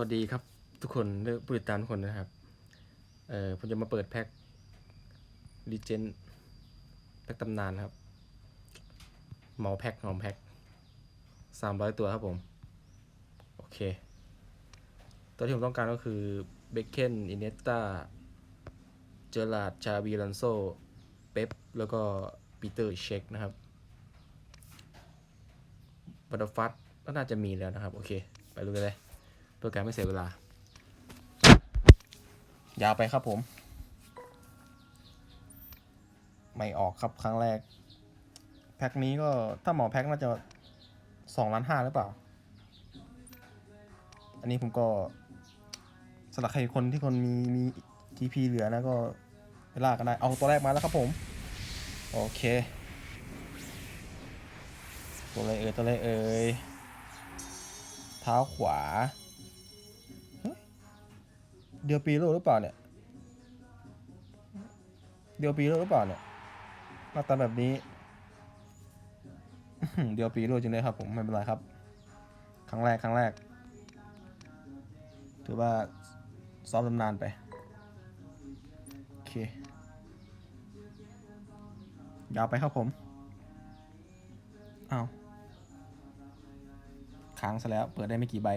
วัสดีครับทุกคนและผู้ติดตามทุกคนนะครับ เอ่อผมจะมาเปิดแพ็ครีเจนแพ็คตำนานครับเหมาแพ็คเหมแพ็คสามร้อยตัวครับผม โอเค ตัวที่ผมต้องการก็คือเบคเคนอินเนตตาเจอราดชาบีลันโซเป๊ปแล้วก็ปีเตอร์เช็คนะครับบัตเตอร์ฟัตก็น่าจะมีแล้วนะครับ โอเค ไปดูกันเลย พื่อการไม่เสียเวลา ยาวไปครับผม ไม่ออกครับครั้งแรก แพ็คนี้ก็ถ้าหมอแพ็คน่าจะสองล้านห้าหรือเปล่า อันนี้ผมก็สำหรับใครคนที่คนมีมี GP เหลือนะก็ไปลากกันได้ เอาตัวแรกมาแล้วครับผม โอเค ตัวอะไรเอ่ยตัวอะไรเอ่ยเท้าขวา เดียวปีโลหรือเปล่าเนี่ย เดียวปีโลหรือเปล่าเนี่ยหน้าตาแบบนี้ เดียวปีโลจริงเลยครับ ผมไม่เป็นไรครับ ครั้งแรกครั้งแรก ถือว่าซ้อมตำนานไปโอเคยาวไปครับผมเอาวค้างซะแล้ว เปิดได้ไม่กี่ใบ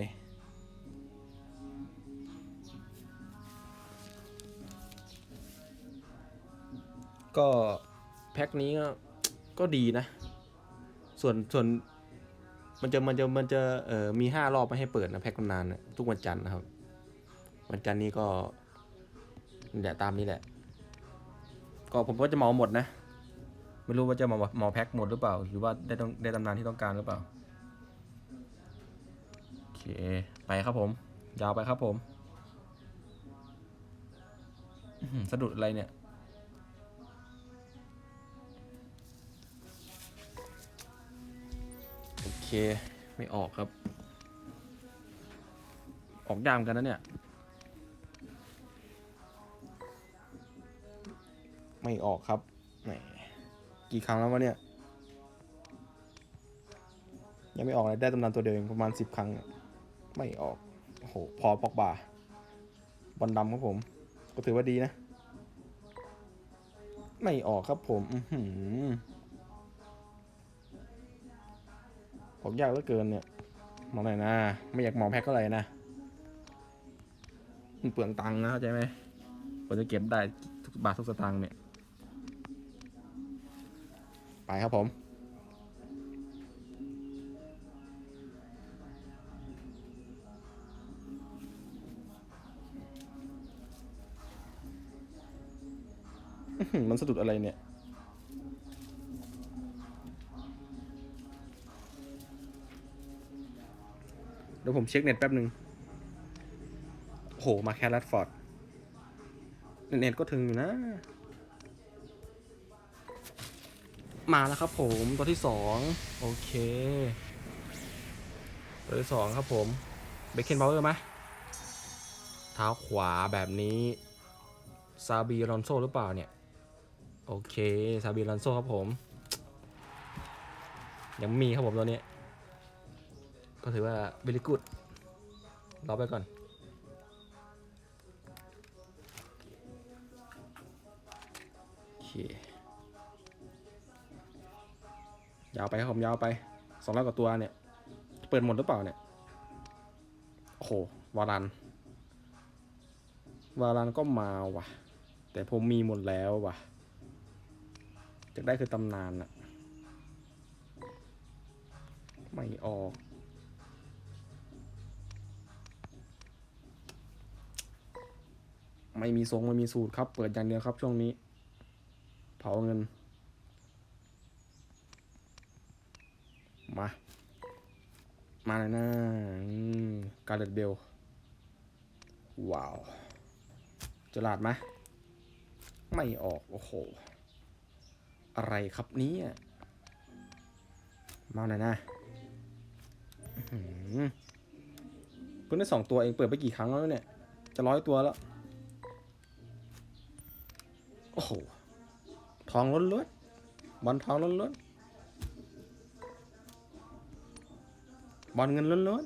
ก็แพ็คนี้ก็ก็ดีนะ ส่วนส่วนมันจะมันจะมันจะเอ่อมีห้ารอบไม่ให้เปิดนะแพ็คตำนานนะทุกวันจันทร์นะครับ วันจันทร์นี้ก็นี่แหละตามนี้แหละ ก็ผมก็จะเหมาหมดนะ ไม่รู้ว่าจะเหมาเหมาแพ็คหมดหรือเปล่า หรือว่าได้ต้องได้ตำนานที่ต้องการหรือเปล่าโอเคไปครับผม ยาวไปครับผมสะดุดอะไรเนี่ย เค ไม่ออกครับ ออกยามกันนะเนี่ย ไม่ออกครับแหมกี่ครั้งแล้ววะเนี่ย ยังไม่ออกเลยได้ตำนานตัวเดียวเองประมาณสิบครั้ง ไม่ออกโอ้โหพอปอกบาบอลดำครับผม ก็ถือว่าดีนะ ไม่ออกครับผม อื อหือผมยากเหลือเกินเนี่ยมองหน่อยนะ ไม่อยากมองแพ็คเท่าไหร่นะมันเปลืองตังค์นะเข้าใจไหมผมจะเก็บได้ทุกบาททุกสตางค์เนี่ย ไปครับผมมันสะดุดอะไรเนี่ย ดี๋ยวผมเช็คเน็ตแป๊บหนึ่งโอ้โหมาแค่รัดฟอร์ด เน็ตก็ถึงอยู่นะ มาแล้วครับผมตัวที่สองโอเค ตัวที่สองครับผมเบคเคนบาวเออร์ไหมเท้าขวาแบบนี้ซาบีรอนโซหรือเปล่าเนี่ย โอเคซาบีรอนโซครับผม ยังมีครับผมตัวนี้ ก็ถือว่า very good รอไปก่อน โอเค ยาวไปครับผมยาวไปสองร้อยกว่าตัวเนี่ย เปิดหมดหรือเปล่าเนี่ย โอ้โห วารัน วารันก็มาว่ะ แต่ผมมีหมดแล้วว่ะจะได้คือตำนานอะไม่ออก ไม่มีทรงไม่มีสูตรครับ เปิดอย่างเดียวครับช่วงนี้ เผาเงิน มา มาเลยนะการเลดเบล ว้าวจะลาดไหมไม่ออก โอ้โห อะไรครับนี้มาหน่อยนะเพิ่งได้สองตัวเองเปิดไปกี่ครั้งแล้วเนี่ย จะร้อยตัวแล้ว โอ้โห ทองล้วนบอลทองล้นล้นบอลเงินล้นล้น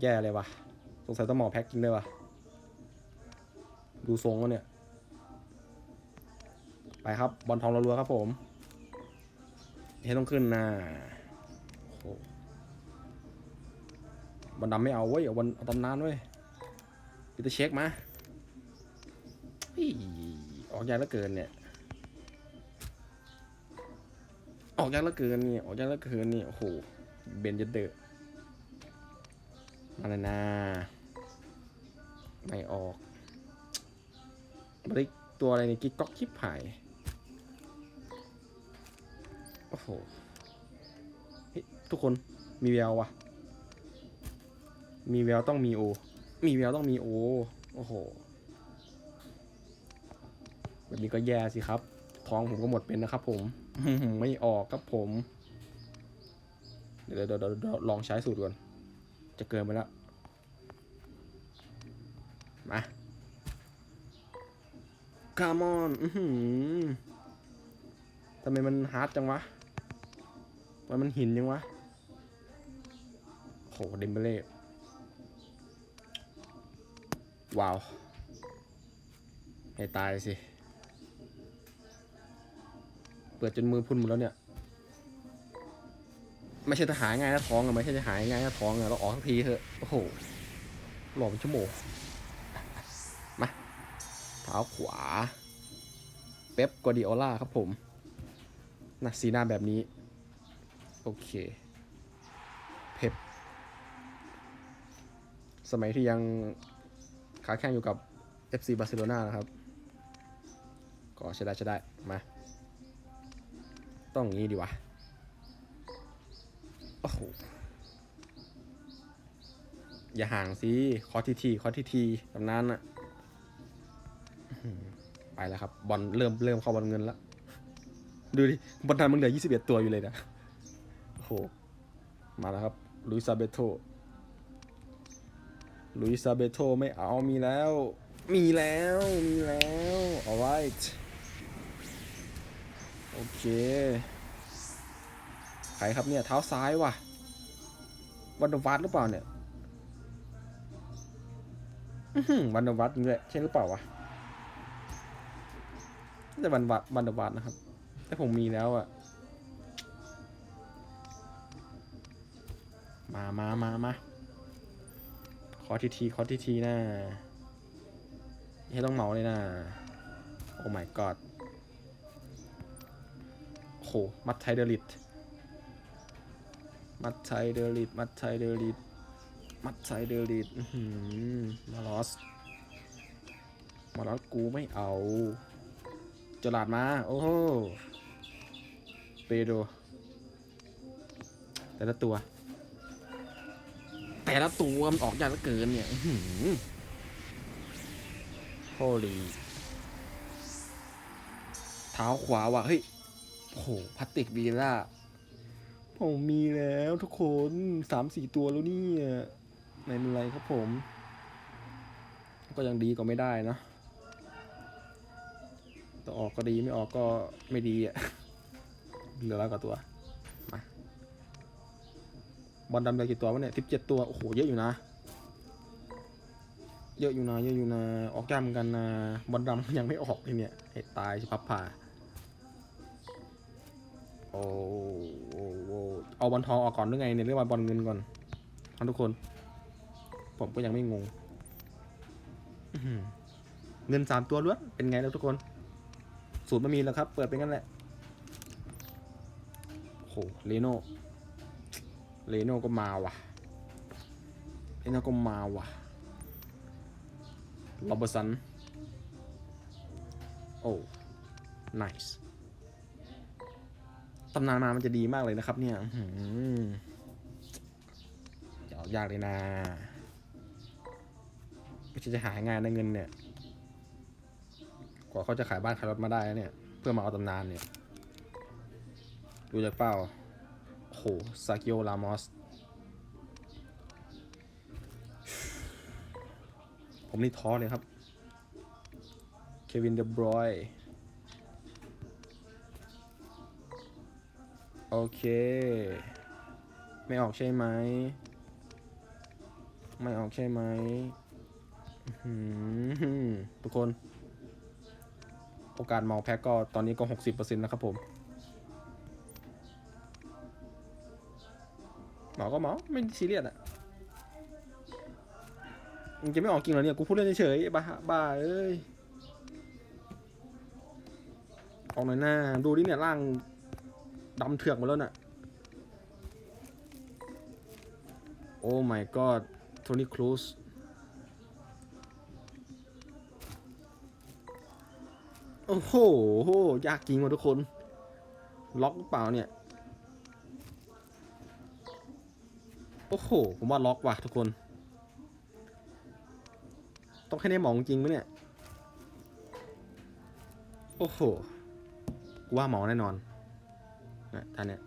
แย่เลยวะสงสัยต้องหมอแพ็กจริงเลยวะดูทรงแล้วเนี่ย ไปครับ บอลทองรัวๆครับผมเฮ้ต้องขึ้นนะโอ้บอลดำไม่เอาเว้ยเอาบอลเอาตำนานเว้ยพีเตเช็คมา ออกยากเหลือเกินเนี่ย ออกยากเหลือเกินนี่ออกยากเหลือเกินนี่โอ้โหเบนจะเดอะมาเลยนะไม่ออกบริกตัวอะไรนี่กิ๊กก๊อกชิบหายโอ้โหเฮ้ทุกคนมีแวววะมีแววต้องมีโอ มีแววต้องมีโอ โอ้โห แบบนี้ก็แย่สิครับ ท้องผมก็หมดเป็นนะครับ ผมไม่ออกครับผม เดี๋ยวเดี๋ยวลองใช้สูตรก่อน จะเกินไปแล้วมาคามอนทำไมมันฮาร์ดจังวะ มันมันหินยังวะโหเดมเบเล่ว้าว ให้ตายสิ เปิดจนมือพุ่นหมดแล้วเนี่ย ไม่ใช่จะหายง่ายนะท้องอะไม่ใช่จะหายง่ายนะท้องอะเราออกทักทีเถอะโอ้โหหลอกเป็นชั่วโมงมาเท้าขวา เป๊ปกวดิโอล่าครับผมนะสีหน้าแบบนี้ โอเคเป๊ปสมัยที่ยังขาแข่งอยู่กับ FC บาร์เซโลนานะครับ ก็ใช้ได้ใช้ได้ มา ต้องงี้ดีวะ โอ้โห อย่าห่างสิคอทีทีคอทีทีตำนานอะไปแล้วครับ บอลเริ่มเริ่มเข้าบอลเงินแล้ว ดูดิ บอลทันมึงเหลือ21ตัวอยู่เลยนะโอ้โห มาแล้วครับ ลุยซาเบโตลุยซาเบโตไม่เอามีแล้ว มีแล้ว มีแล้ว alright โอเคใครครับเนี่ยเท้าซ้ายว่ะวันดอร์วัตหรือเปล่าเนี่ยอื้อหือวันดอร์วัตนี่แหละใช่หรือเปล่าวะน่าจะวันวัตวันดอร์วัตนะครับ แต่ผมมีแล้วอะมามามามาขอทีทีขอทีทีนะให้ต้องเมาเลยนะ โอ้ my god โอ้โห มัดไทเดอริดมัดไทเดอริดมัดไทเดอริดมัดไทเดอริดอื้อหือมาลอส มาลอสกูไม่เอาจลาดมา โอ้โหเปโด แต่ละตัว แต่ละตัวมันออกยากเหลือเกินเนี่ยโฮลีเท้าขวาว่ะ เฮ้ย หพลาสติกวีล่าผมมีแล้วทุกคนสามสี่ตัวแล้วนี่ไม่เป็นไรครับผม ก็ยังดีกว่าไม่ได้นะต่อออกก็ดีไม่ออกก็ไม่ดีอะเหลือแล้วกับตัวมาบอลดำเหลือกี่ตัววะเนี่ยสิบเจ็ดตัวโอ้โหเยอะอยู่นะ เยอะอยู่นะเยอะอยู่นะออกยากเหมือนกันนะบอลดำยังไม่ออกเลยเนี่ยตายชิพับผ่า อ้โอ้โอ้เอาบอลทองออกก่อนหรือไงเนี่ยเรียกว่าบอลเงินก่อนท่านทุกคน ผมก็ยังไม่งงเงินสามตัวล้วนเป็นไงแล้วทุกคน สูตรไม่มีแล้วครับ เปิดเป็นงั้นแหละโอ้โหเลโน่เลโน่ก็มาว่ะเลโน่ก็มาว่ะลอบสัน โอ้ nice ตำนานมามันจะดีมากเลยนะครับ เนี่ยอื้อหือจะเอายากเลยนะไม่ใช่จะหายง่ายนเงินเนี่ย กว่าเขาจะขายบ้านขายรถมาได้เนี่ย เพื่อมาเอาตำนานเนี่ย ดูจากเป้าโอ้โหซากิโอลามอส ผมนี่ท้อเลยครับ เควินเดบรอย โอเค ไม่ออกใช่ไหม ไม่ออกใช่ไหมหทุกคน โอกาสเมาแพ็กก็ตอนนี้ก็หกสิบเปอร์เซ็นต์นะครับผมเมาก็เมาไม่ซีเรียสอะมึงจะไม่ออกจริงเหรอเนี่ย กูพูดเล่นเฉยๆบ้าบ้าเอ้ย ออกหน่อยหน้า ดูดิเนี่ยร่าง ดำเถือกหมดแล้วน่ะ โอ้ my god โทนี่ครูซโอ้โห ยากจริงวะทุกคน ล็อกเปล่าเนี่ย โอ้โห ผมว่าล็อกว่ะทุกคน ต้องให้ได้หมองจริงไหมเนี่ย โอ้โห กูว่าหมองแน่นอน ท่านเนี่ย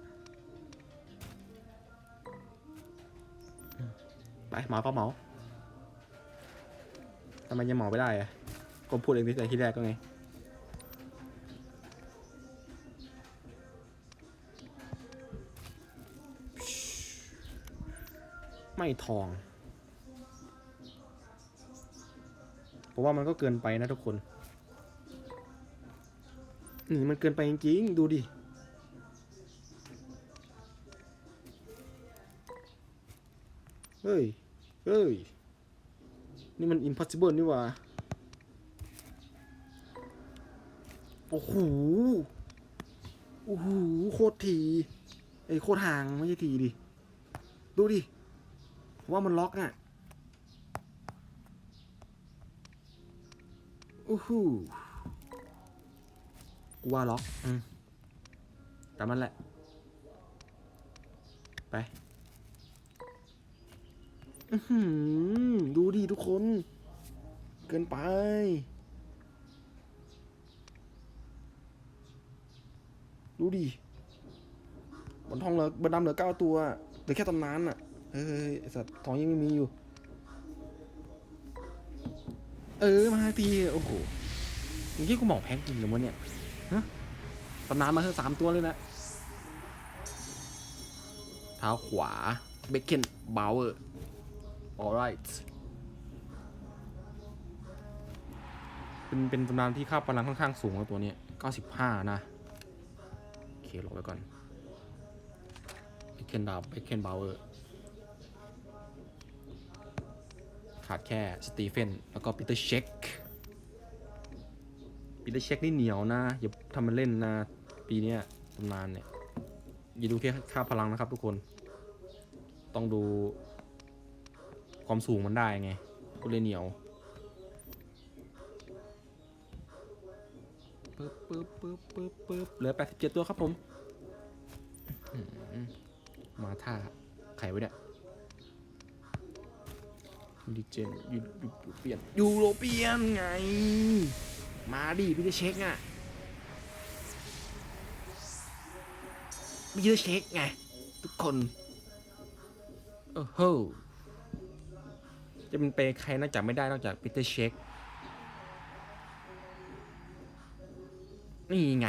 ไปหมอก็หมอทำไมยังหมอไม่ได้อะก็พูดเองตั้งแต่ที่แรกก็ไงไม่ทอง ผมว่ามันก็เกินไปนะทุกคน นี่มันเกินไปจริงๆ ดูดิ ฮ้ย เฮ้ย นี่มัน impossible นี่หว่า โอ้โห โอ้โห โคตรทีไอ้ยโคตรห่างไม่ใช่ทีดิ ดูดิ ว่ามันล็อกอะ โอ้โหกูว่าล็อก อืมตามันแหละ ไป ดูดิทุกคน เกินไป ดูดิบนทองเหลือบนดำเหลือเก้าตัวเหลือแค่ตำนานอะ เฮ้ยสัตว์ทองยังไม่มีอยู่ เออ มาทีโอ้โหเมื่อกี้กูหมอกแพงจริงเหรือวะเนี่ยฮะตำนานมาเธอสามตัวเลยนะเท้าขวาเบคเคนบาวเวอร์ alright เป็นเป็นตำนานที่ค่าพลังค่อนข้างสูงนะตัวนี้ 95 นะ โอเคลงไปก่อนเบเคนดาวเบเคนบาวเวอร์ขาดแค่สตีเฟน แล้วก็ปีเตอร์เช็คปีเตอร์เช็คนี่เหนียวนะ อย่าทำมันเล่นนะ ปีนี้ตำนานเนี่ย อย่าดูแค่ค่าพลังนะครับทุกคน ต้องดู ความสูงมันได้ไง ก็เลยเหนียวปึ๊บปึ๊บปึ๊บปึ๊บปึ๊บเหลือ87ตัวครับผมมาท่าไขไว้เนี่ยดิเจนยูยูเปียนยูโรเปียนไง มาดิพี่จะเช็คอะพี่จะเช็คไง ทุกคน โอ้โห จะเป็นไปใครนอกจากไม่ได้นอกจากปีเตอร์เช็คนี่ไง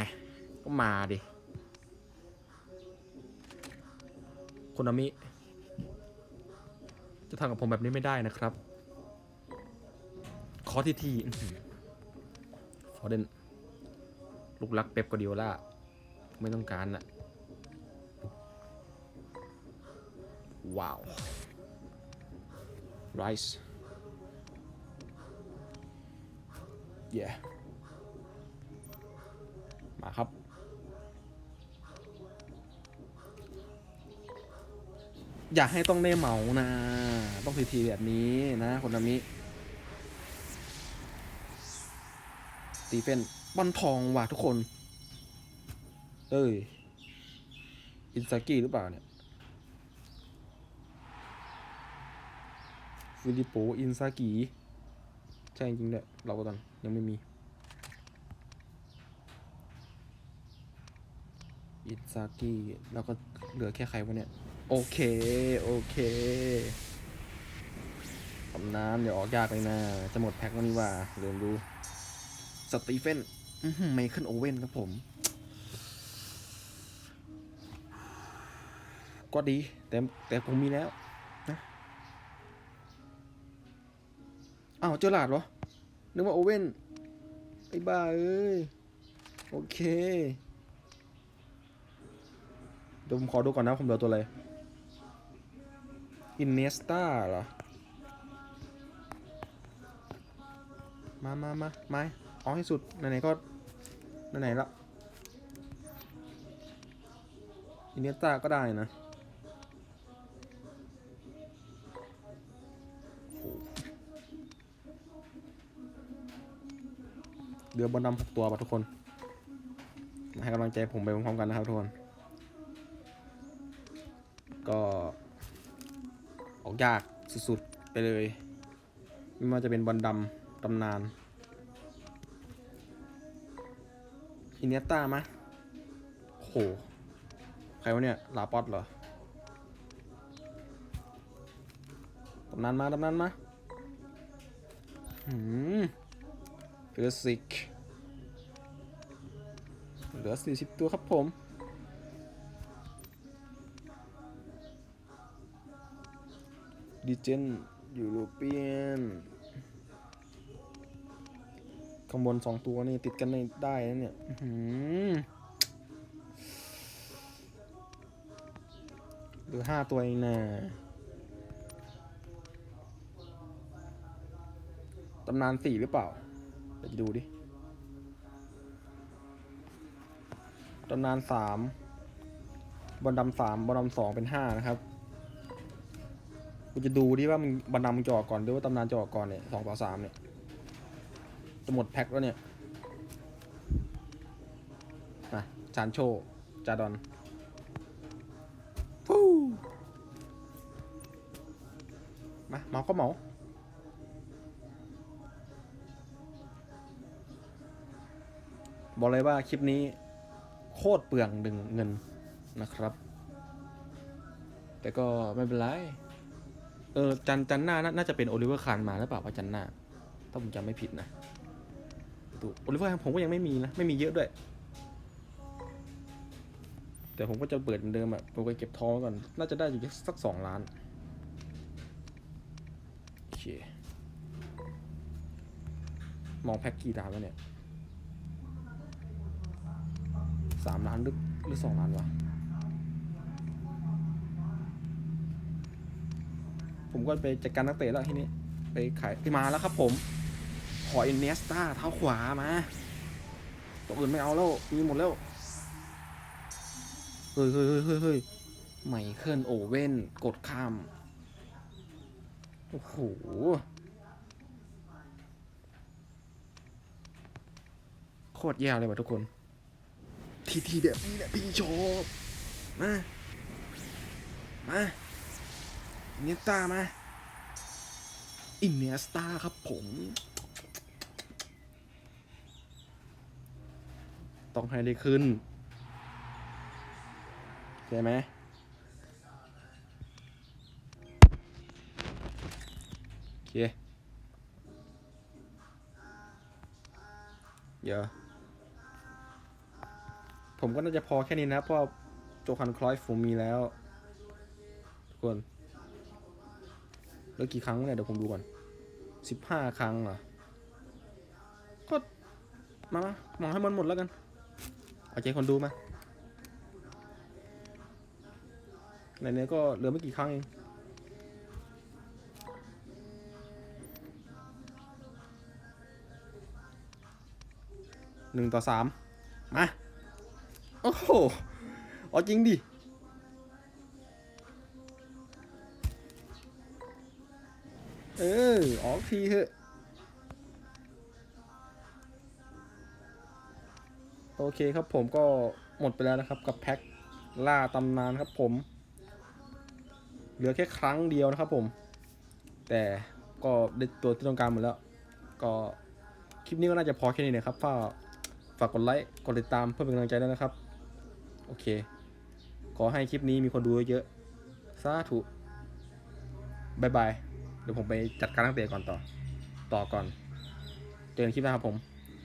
ก็มาดิโคนอามิ จะทำกับผมแบบนี้ไม่ได้นะครับ ขอทีทีอื้อหือฟอเดนลูกรักเป๊ปกวาร์ดิโอล่า ไม่ต้องการน่ะ ว้าว rice yeah มาครับ อย่าให้ต้องได้เหมานะ ต้องทีทีแบบนี้นะคนนามิสตีเฟนบอลทองว่ะทุกคน เอ้ย อินซากิหรือเปล่าเนี่ย ฟิลิปโปอินซากิใช่จริงๆด้วยเราก็ตอนยังไม่มี อินซากิแล้วก็เหลือแค่ใครวะเนี่ย โอเค โอเคตำน้ำเดี๋ยวออกยากเลยนะ จะหมดแพ็ควันนี้ว่าเริ่มดูสตีเฟนไมเคิลโอเว่นครับผม ก็ดี แต่แต่ผมมีแล้ว อ้าวเจอหลาดเหรอ นึกว่าโอเว่น ไอ้บ้าเอ้ย โอเค เดี๋ยวผมขอดูก่อนนะผมเหลือตัวอะไร อินเนสตาเหรอ มามามามาเอาให้สุด ไหนๆก็ ไหนๆละ อินเนสตาก็ได้นะ เรือบอลดำหกตัวป่ะทุกคนมาให้กำลังใจผมไปพร้อมๆกันนะครับทุกคน ก็ ออกยากสุดๆไปเลย ไม่ว่าจะเป็นบอลดำตำนานอินเนยต้ามะโห ใครวะเนี่ย ลาปอตเหรอตำนานมาตำนานมา หืม เฟิร์สิกเหลือ 40 ตัวครับผมดิเจนยูโรเปียนข้างบนสองตัวนี่ติดกันไม่ได้นะเนี่ยหือเหลือห้าตัวเองนะตำนานสี่หรือเปล่า จะดูดิตำนานสามบอลดำสามบอลดำสองเป็นห้านะครับกูจะดูดิว่ามันบอลดำจะอก่อนหรือว่าตำนานจะอก่อนเนี่ยสองต่อสามเนี่ยจะหมดแพ็คแล้วเนี่ยมาจานโชจาดอนฟูมาเมาก็เมา บอกเลยว่าคลิปนี้โคตรเปลืองดึงเงินนะครับ แต่ก็ไม่เป็นไร เออจันจันหน้าน่าจะเป็นโอลิเวอร์คานมาหรือเปล่าว่าจันหน้า ถ้าผมจำไม่ผิดนะดูโอลิเวอร์คานผมก็ยังไม่มีนะ ไม่มีเยอะด้วย แต่ผมก็จะเปิดเหมือนเดิมอะผมก็เก็บทองก่อน น่าจะได้อยู่สักสองล้านโอเคมองแพ็กกี่ดาวแล้วเนี่ย สามล้านหรือหรือสองล้านวะ ผมก็ไปจัดการนักเตะแล้วทีนี้ ไปขายไปมาแล้วครับผม ขออินเนสตาเท้าขวามาตัวอื่นไม่เอาแล้ว มีหมดแล้ว เฮ้ยเฮ้ยเฮ้ยเฮ้ยเฮ้ยไมเคิลโอเว่นกดข้าม โอ้โหโคตรแย่เลยว่ะทุกคน ทีทีแบบนี้แหละพี่ชอบมา มาเนยต้ามาอินเนสตาครับผม ต้องให้ได้ขึ้นใช่ไหมโอเคเดี๋ยว ผมก็น่าจะพอแค่นี้นะเพราะโจคันคลอยฟ์ผมมีแล้ว ทุกคน แล้วกี่ครั้งเนี่ยเดี๋ยวผมดูก่อนสิบห้าครั้งเหรอ ก็มามามองให้มันหมดแล้วกันเอาใจคนดูมา ในนี้ก็เหลือไม่กี่ครั้งเองหนึ่งต่อสามมา โอ้โหเอจริงดิ เออ ออกทีเถอะ โอเคครับผมก็หมดไปแล้วนะครับ กับแพ็คล่าตำนานครับผม เหลือแค่ครั้งเดียวนะครับผม แต่ก็ได้ตัวที่ต้องการหมดแล้ว ก็คลิปนี้ก็น่าจะพอแค่นี้นะครับ ฝากฝากกดไลค์ กดติดตามเพื่อเป็นกำลังใจด้วยนะครับ โอเค ขอให้คลิปนี้มีคนดูเยอะๆสาธุบายบาย เดี๋ยวผมไปจัดการตั้งเตะก่อนต่อ ต่อก่อน เจอกันคลิปหน้าครับผม